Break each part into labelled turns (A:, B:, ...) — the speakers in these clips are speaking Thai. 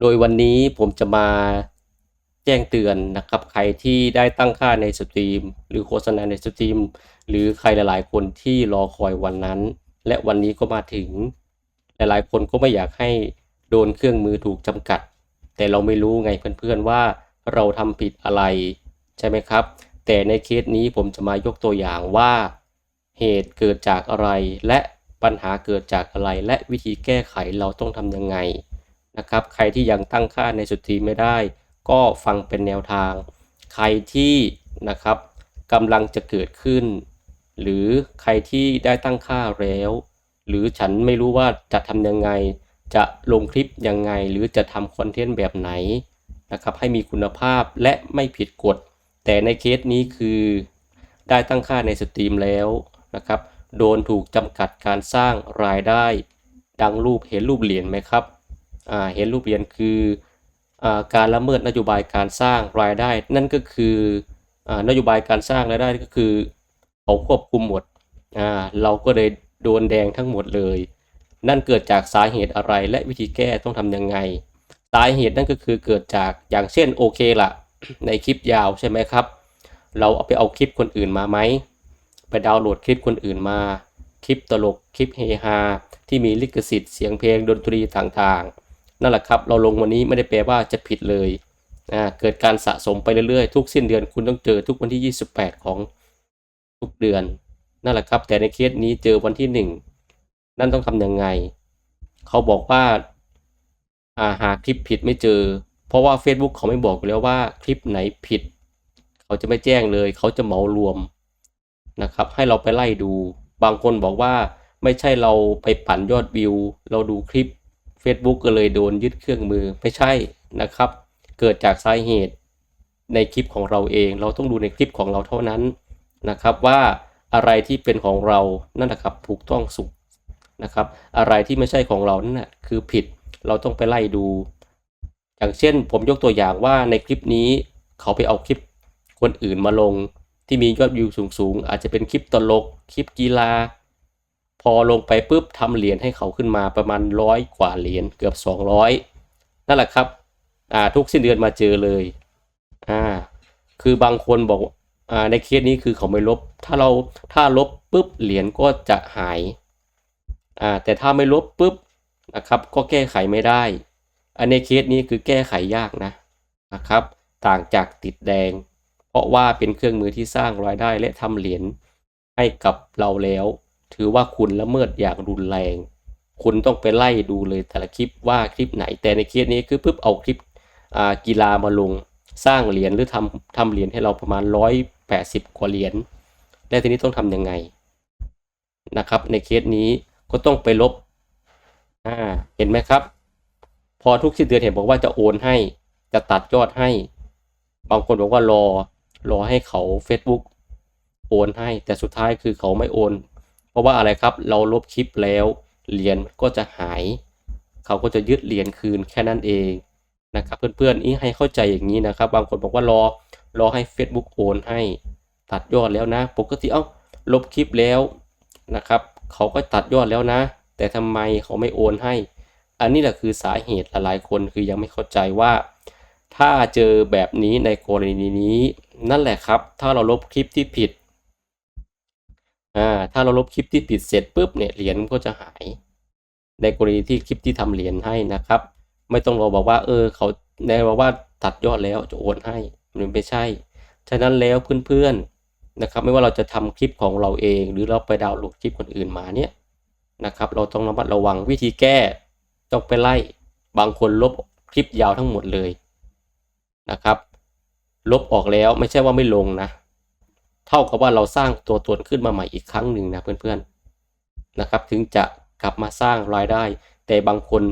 A: โดยวันนี้ผมจะมาแจ้งเตือนนะครับ ใครที่ได้ตั้งค่าในสตรีม หรือโฆษณาในสตรีม หรือใครหลายๆ คนที่รอคอยวันนั้น และวันนี้ก็มาถึง หลายๆ คนก็ไม่อยากให้โดนเครื่องมือถูกจำกัด แต่เราไม่รู้ไงเพื่อนๆว่าเราทำผิดอะไร ใช่ไหมครับ แต่ในเคสนี้ผมจะมายกตัวอย่างว่า เหตุเกิดจากอะไรและปัญหาเกิดจากอะไร และวิธีแก้ไขเราต้องทำยังไง นะครับใครที่ยังตั้งค่าในสตรีมไม่ได้ ก็ฟังเป็นแนวทาง ใครที่นะครับกำลังจะเกิดขึ้น หรือใครที่ได้ตั้งค่าแล้ว หรือฉันไม่รู้ว่าจะทำยังไง จะลงคลิปยังไง หรือจะทำคอนเทนต์แบบไหนนะครับให้มีคุณภาพและไม่ผิดกฎ แต่ในเคสนี้คือได้ตั้งค่าในสตรีมแล้วนะครับ โดนถูกจำกัดการสร้างรายได้ ดังรูปเห็นรูปเหรียญไหมครับ เห็นรูปเหรียญคืออการละเมิดนโยบายการสร้างรายได้ นั่นก็คืออนโยบายการสร้างรายได้ก็คือเขาควบคุมหมดเราก็เลยโดนแดงทั้งหมดเลย นั่นเกิดจากสาเหตุอะไรและวิธีแก้ต้องทำยังไง สาเหตุนั่นก็คือเกิดจากอย่างเช่นโอเคละในคลิปยาวใช่ไหมครับ เราเอาไปเอาคลิปคนอื่นมาไหมไปดาวน์โหลดคลิปคนอื่นมา คลิปตลกคลิปเฮฮาที่มีลิขสิทธิ์เสียงเพลงดนตรีต่างๆ นั่นแหละครับ เราลงวันนี้ไม่ได้แปลว่าจะผิดเลยอ่าเกิดการสะสมไปเรื่อยๆ ทุกสิ้นเดือนคุณต้องเจอทุกวันที่ 28 ของทุกเดือนนั่นแหละครับ แต่ในเคสนี้เจอวันที่ 1 นั่นต้องทำยังไง เขาบอกว่าอาหาคลิปผิดไม่เจอ เพราะว่า Facebook เขาไม่บอกแล้วว่าคลิปไหนผิด เขาจะไม่แจ้งเลย เขาจะเหมารวมนะครับ ให้เราไปไล่ดู บางคนบอกว่าไม่ใช่เราไปปั่นยอดวิว เราดูคลิป Facebook ก็เลยโดนยึดเครื่องมือไม่ใช่นะครับ เกิดจากสาเหตุในคลิปของเราเอง เราต้องดูในคลิปของเราเท่านั้นนะครับว่าอะไรที่เป็นของเรานั่นแหละครับถูกต้องสุขนะครับ อะไรที่ไม่ใช่ของเรานั่นนะคือผิดเราต้องไปไล่ดู อย่างเช่น ผมยกตัวอย่างว่าในคลิปนี้เขาไปเอาคลิปคนอื่นมาลง ที่มียอดวิวสูงๆ อาจจะเป็นคลิปตลก คลิปกีฬา พอลงไปปุ๊บทำเหรียญให้เขาขึ้นมาประมาณร้อยกว่าเหรียญเกือบ 200 นั่นแหละครับอ่าทุกสิ้นเดือนมาเจอเลยอ่าคือบางคนบอกอ่าในเคสนี้คือเขาไม่ลบ ถ้าเราถ้าลบปุ๊บเหรียญก็จะหายอ่าแต่ถ้าไม่ลบปุ๊บนะครับก็แก้ไขไม่ได้ อันในเคสนี้คือแก้ไขยากนะนะครับต่างจากติดแดง เพราะว่าเป็นเครื่องมือที่สร้างรายได้และทำเหรียญให้กับเราแล้ว ถือว่าคุณละเมิดอย่างรุนแรง คุณต้องไปไล่ดูเลยแต่ละคลิปว่าคลิปไหน แต่ในเคสนี้คือปุ๊บเอาคลิปกีฬามาลง สร้างเหรียญหรือทำทำเหรียญให้เราประมาณ 180 กว่าเหรียญ และทีนี้ต้องทำยังไงนะครับ ในเคสนี้ก็ต้องไปลบ อ่า เห็นไหมครับ พอทุกสิ้นเดือนเห็นบอกว่าจะโอนให้ จะตัดยอดให้ บางคนบอกว่ารอ รอให้เขา Facebook โอนให้ แต่สุดท้ายคือเขาไม่โอน เพราะว่าอะไรครับเราลบคลิปแล้วเหรียญก็จะหาย เขาก็จะยึดเหรียญคืนแค่นั้นเองนะครับเพื่อนๆนี่ให้เข้าใจอย่างนี้นะครับ บางคนบอกว่ารอรอให้ Facebook โอนให้ตัดยอดแล้วนะ ปกติเอ้าลบคลิปแล้วนะครับเขาก็ตัดยอดแล้วนะ แต่ทำไมเขาไม่โอนให้ อันนี้แหละคือสาเหตุหลายๆคนคือยังไม่เข้าใจว่า ถ้าเจอแบบนี้ในกรณีนี้ นั่นแหละครับ ถ้าเราลบคลิปที่ผิด อ่าถ้าเราลบคลิปที่ผิดเสร็จปุ๊บเนี่ยเหรียญก็จะหาย ในกรณีที่คลิปที่ทำเหรียญให้นะครับ ไม่ต้องรอบอกว่า เออเขาแน่บอกว่าตัดยอดแล้วจะโอนให้มันไม่ใช่ ฉะนั้นแล้วเพื่อนๆนะครับ ไม่ว่าเราจะทำคลิปของเราเอง หรือเราไปดาวน์โหลดคลิปคนอื่นมาเนี่ยนะครับ เราต้องระมัดระวังวิธีแก้ต้องไปไล่บางคนลบคลิปยาวทั้งหมดเลยนะครับ ลบออกแล้วไม่ใช่ว่าไม่ลงนะ เท่ากับว่าเราสร้างตัวตนขึ้นมาใหม่อีกครั้งหนึ่งนะเพื่อนๆนะครับ ถึงจะกลับมาสร้างรายได้ แต่บางคน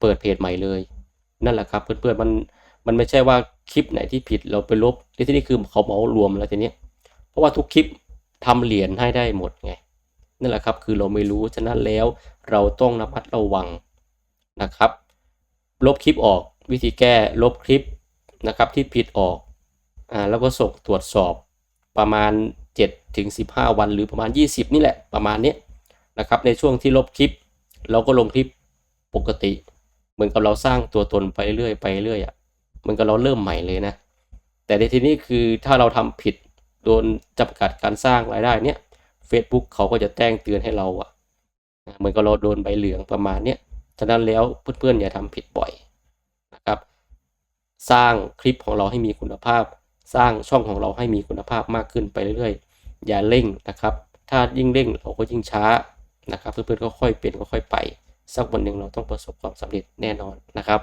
A: เปิดเพจใหม่เลย นั่นแหละครับเพื่อนๆมันมันไม่ใช่ว่าคลิปไหนที่ผิดเราไปลบที่นี่คือเขาเหมารวมแล้วทีนี้เพราะว่าทุกคลิปทำเหรียญให้ได้หมดไงนั่นแหละครับคือเราไม่รู้ฉะนั้นแล้วเราต้องระมัดระวังนะครับ ลบคลิปออกวิธีแก้ลบคลิปนะครับที่ผิดออกอ่าแล้วก็ส่งตรวจสอบ ประมาณ 7 ถึง 15 วัน หรือประมาณ 20 นี่แหละประมาณนี้นะครับในช่วงที่ลบคลิป เราก็ลงคลิปปกติ เหมือนกับเราสร้างตัวตนไปเรื่อยไปเรื่อยอะเหมือนกับเราเริ่มใหม่เลยนะ แต่ในที่นี้คือถ้าเราทำผิดโดนจำกัดการสร้างรายได้เนี่ย Facebook เขาก็จะแจ้งเตือนให้เราอะเหมือนกับเราโดนใบเหลืองประมาณเนี้ยฉะนั้นแล้วเพื่อนๆอย่าทำผิดบ่อยนะครับ สร้างคลิปของเราให้มีคุณภาพ สร้างช่องของเราให้มีคุณภาพมากขึ้นไปเรื่อยๆ อย่าเร่งนะครับ ถ้ายิ่งเร่งเราก็ยิ่งช้านะครับ เพื่อนๆก็ค่อยเปลี่ยนก็ค่อยไป สักวันหนึ่งเราต้องประสบความสำเร็จแน่นอนนะครับ